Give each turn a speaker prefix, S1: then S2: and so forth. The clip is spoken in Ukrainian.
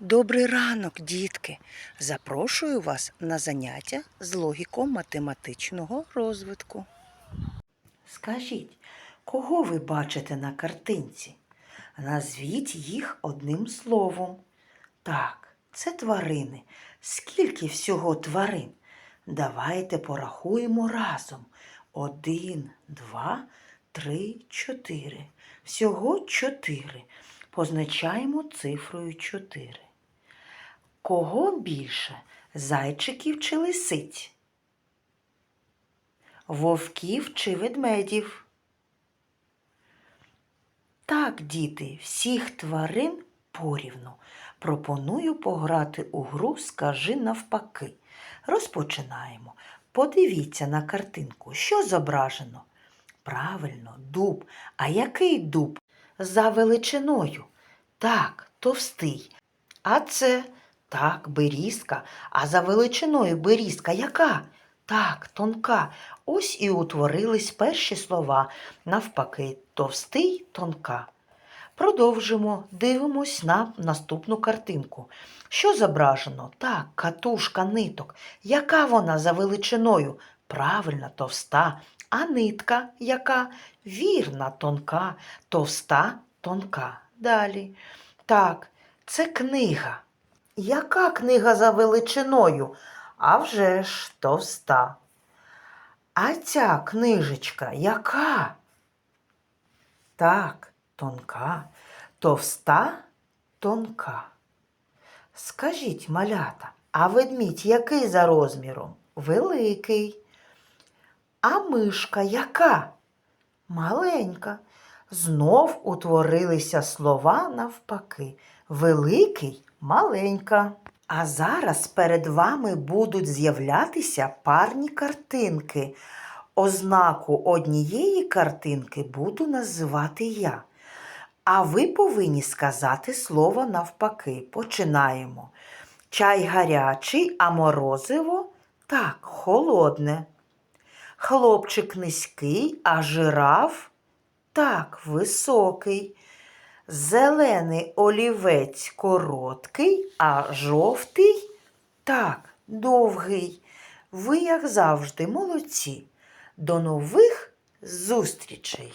S1: Добрий ранок, дітки! Запрошую вас на заняття з логіко-математичного розвитку. Скажіть, кого ви бачите на картинці? Назвіть їх одним словом. Так, це тварини. Скільки всього тварин? Давайте порахуємо разом. Один, два, три, чотири. Всього чотири. Позначаємо цифрою чотири. Кого більше? Зайчиків чи лисиць? Вовків чи ведмедів? Так, діти, всіх тварин порівну. Пропоную пограти у гру Скажи навпаки. Розпочинаємо. Подивіться на картинку, що зображено. Правильно, дуб. А який дуб? За величиною. Так, товстий. А це так, берізка. А за величиною берізка яка? Так, тонка. Ось і утворились перші слова. Навпаки, товстий, тонка. Продовжимо, дивимось на наступну картинку. Що зображено? Так, катушка ниток. Яка вона за величиною? Правильно, товста. А нитка яка? Вірна, тонка, товста, тонка. Далі. Так, це книга. Яка книга за величиною? А вже ж товста. А ця книжечка яка? Так, тонка, товста, тонка. Скажіть, малята, а ведмідь який за розміром? Великий. А мишка яка? Маленька. Знов утворилися слова навпаки. Великий, маленька. А зараз перед вами будуть з'являтися парні картинки. Ознаку однієї картинки буду називати я. А ви повинні сказати слово навпаки. Починаємо. Чай гарячий, а морозиво так, холодне. Хлопчик низький, а жираф так, високий. Зелений олівець короткий, а жовтий так, довгий. Ви, як завжди, молодці. До нових зустрічей!